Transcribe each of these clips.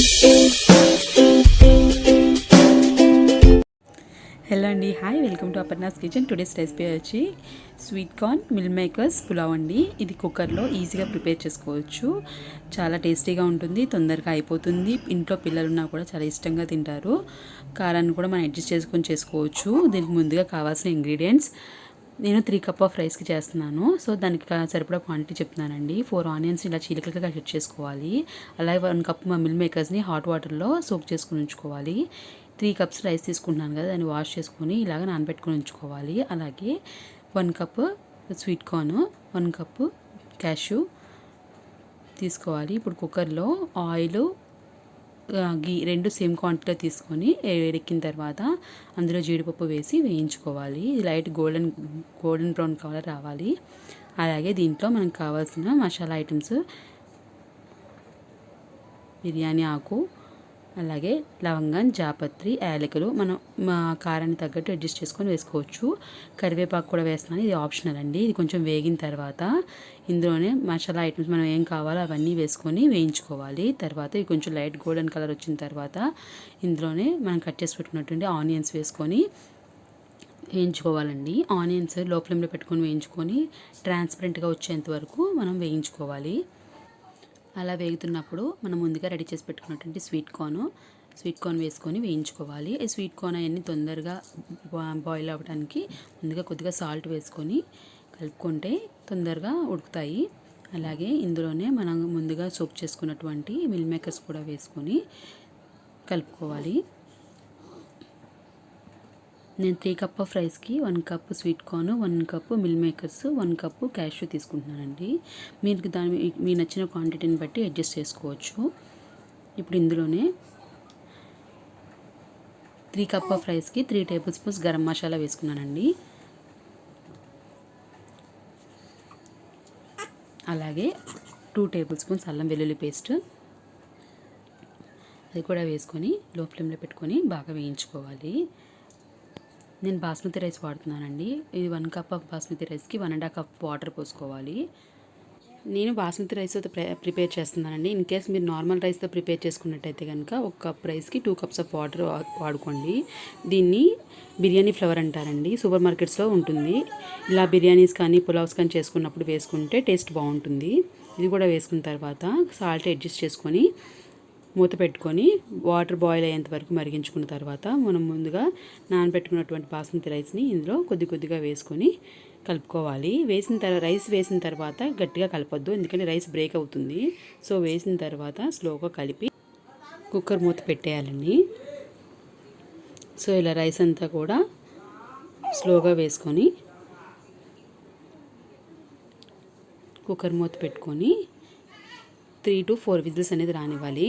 Hello అండి hi welcome to Aparna's kitchen. Today's recipe వచ్చి sweet corn meal makers pulao అండి. ఇది కుక్కర్లో ఈజీగా ప్రిపేర్ చేసుకోవచ్చు. చాలా టేస్టీగా ఉంటుంది తొందరగా అయిపోతుంది. ఇంట్లో పిల్లలున్నా కూడా చాలా ఇష్టంగా తింటారు. కారాన్ని కూడా మనం అడ్జస్ట్ చేసుకొని చేసుకోవచ్చు. దీనికి ముందుగా కావాల్సిన ఇంగ్రీడియంట్స్ నేను త్రీ కప్ ఆఫ్ రైస్కి చేస్తున్నాను. సో దానికి సరిపడా క్వాంటిటీ చెప్తున్నానండి. ఫోర్ ఆనియన్స్ ఇలా చీలికలుగా కట్ చేసుకోవాలి. అలాగే వన్ కప్ మా మిల్ మేకర్స్ని హాట్ వాటర్లో సోక్ చేసుకుని ఉంచుకోవాలి. త్రీ కప్స్ రైస్ తీసుకుంటున్నాను కదా దాన్ని వాష్ చేసుకొని ఇలాగ నానబెట్టుకుని ఉంచుకోవాలి. అలాగే one cup sweet corn one cup cashew తీసుకోవాలి. ఇప్పుడు కుక్కర్లో ఆయిల్ గీ రెండు సేమ్ క్వాంటిటీలో తీసుకొని వేడెక్కిన తర్వాత అందులో జీడిపప్పు వేసి వేయించుకోవాలి. Light golden golden brown colour రావాలి. అలాగే దీంట్లో మనకు కావాల్సిన మసాలా ఐటమ్స్ బిర్యానీ ఆకు అలాగే లవంగం జాపత్రి యాలకులు మనం మా కారాన్ని తగ్గట్టు అడ్జస్ట్ చేసుకొని వేసుకోవచ్చు. కరివేపాకు కూడా వేస్తున్నాను ఇది ఆప్షనల్ అండి. ఇది కొంచెం వేగిన తర్వాత ఇందులోనే మసాలా ఐటమ్స్ మనం ఏం కావాలో అవన్నీ వేసుకొని వేయించుకోవాలి. తర్వాత ఇది కొంచెం లైట్ గోల్డెన్ కలర్ వచ్చిన తర్వాత ఇందులోనే మనం కట్ చేసి పెట్టుకున్నటువంటి ఆనియన్స్ వేసుకొని వేయించుకోవాలండి. ఆనియన్స్లో ఫ్లేమ్లో పెట్టుకొని వేయించుకొని ట్రాన్స్పరెంట్గా వచ్చేంత వరకు మనం వేయించుకోవాలి. అలా వేగుతున్నప్పుడు మనం ముందుగా రెడీ చేసి పెట్టుకున్నటువంటి స్వీట్ కార్న్ స్వీట్ కార్న్ వేసుకొని వేయించుకోవాలి. ఈ స్వీట్ కార్న్ అవన్నీ తొందరగా బాయిల్ అవ్వడానికి ముందుగా కొద్దిగా సాల్ట్ వేసుకొని కలుపుకుంటే తొందరగా ఉడుకుతాయి. అలాగే ఇందులోనే మనం ముందుగా సోప్ చేసుకున్నటువంటి మిల్ మేకర్స్ కూడా వేసుకొని కలుపుకోవాలి. నేను త్రీ కప్ ఆఫ్ రైస్కి one cup sweet corn one cup meal makers one cup cashew తీసుకుంటున్నానండి. మీకు దాని మీ నచ్చిన క్వాంటిటీని బట్టి అడ్జస్ట్ చేసుకోవచ్చు. ఇప్పుడు ఇందులోనే త్రీ కప్ ఆఫ్ రైస్కి three table spoons garam masala వేసుకున్నానండి. అలాగే టూ టేబుల్ స్పూన్స్ అల్లం వెల్లుల్లి పేస్ట్ అది కూడా వేసుకొని లో ఫ్లేమ్లో పెట్టుకొని బాగా వేయించుకోవాలి. నేను బాస్మతి రైస్ వాడుతున్నానండి. ఇది వన్ కప్ ఆఫ్ బాస్మతి రైస్కి one and half cup water పోసుకోవాలి. నేను బాస్మతి రైస్తో ప్రిపేర్ చేస్తున్నానండి. ఇన్ కేస్ మీరు నార్మల్ రైస్తో ప్రిపేర్ చేసుకున్నట్టయితే కనుక ఒక కప్ రైస్కి టూ కప్స్ ఆఫ్ వాటర్ వాడుకోండి. దీన్ని బిర్యానీ ఫ్లవర్ అంటారండి. సూపర్ మార్కెట్స్లో ఉంటుంది. ఇలా బిర్యానీస్ కానీ పులావ్స్ కానీ చేసుకున్నప్పుడు వేసుకుంటే టేస్ట్ బాగుంటుంది. ఇది కూడా వేసుకున్న తర్వాత సాల్ట్ అడ్జస్ట్ చేసుకొని మూత పెట్టుకొని వాటర్ బాయిల్ అయ్యేంత వరకు మరిగించుకున్న తర్వాత మనం ముందుగా నానబెట్టుకున్నటువంటి బాస్మతి రైస్ని ఇందులో కొద్ది కొద్దిగా వేసుకొని కలుపుకోవాలి. వేసిన తర్వాత రైస్ వేసిన తర్వాత గట్టిగా కలపొద్దు. ఎందుకంటే రైస్ బ్రేక్ అవుతుంది. సో వేసిన తర్వాత స్లోగా కలిపి కుక్కర్ మూత పెట్టేయాలండి. సో ఇలా రైస్ అంతా కూడా స్లోగా వేసుకొని కుక్కర్ మూత పెట్టుకొని త్రీ టు ఫోర్ విజిల్స్ అనేది రానివ్వాలి.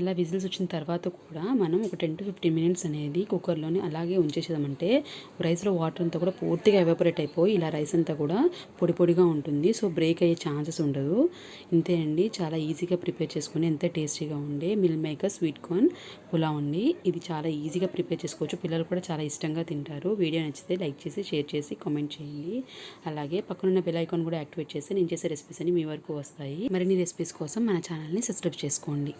అలా విజిల్స్ వచ్చిన తర్వాత కూడా మనం ఒక టెన్ టు ఫిఫ్టీన్ మినిట్స్ అనేది కుక్కర్లోనే అలాగే ఉంచేసేదామంటే రైస్లో వాటర్ అంతా కూడా పూర్తిగా ఎవాపరేట్ అయిపోయి ఇలా రైస్ అంతా కూడా పొడి పొడిగా ఉంటుంది. సో బ్రేక్ అయ్యే ఛాన్సెస్ ఉండదు. ఇంతే అండి. చాలా ఈజీగా ప్రిపేర్ చేసుకుని ఎంత టేస్టీగా ఉండే meal maker sweet corn pulao అండి. ఇది చాలా ఈజీగా ప్రిపేర్ చేసుకోవచ్చు. పిల్లలు కూడా చాలా ఇష్టంగా తింటారు. వీడియో నచ్చితే లైక్ చేసి షేర్ చేసి కామెంట్ చేయండి. అలాగే పక్కనున్న బెల్ ఐకాన్ కూడా యాక్టివేట్ చేసి నేను చేసే రెసిపీస్ అన్ని మీ వరకు వస్తాయి. మరిన్ని రెసిపీస్ కోసం మన ఛానల్ని సబ్స్క్రైబ్ చేసుకోండి.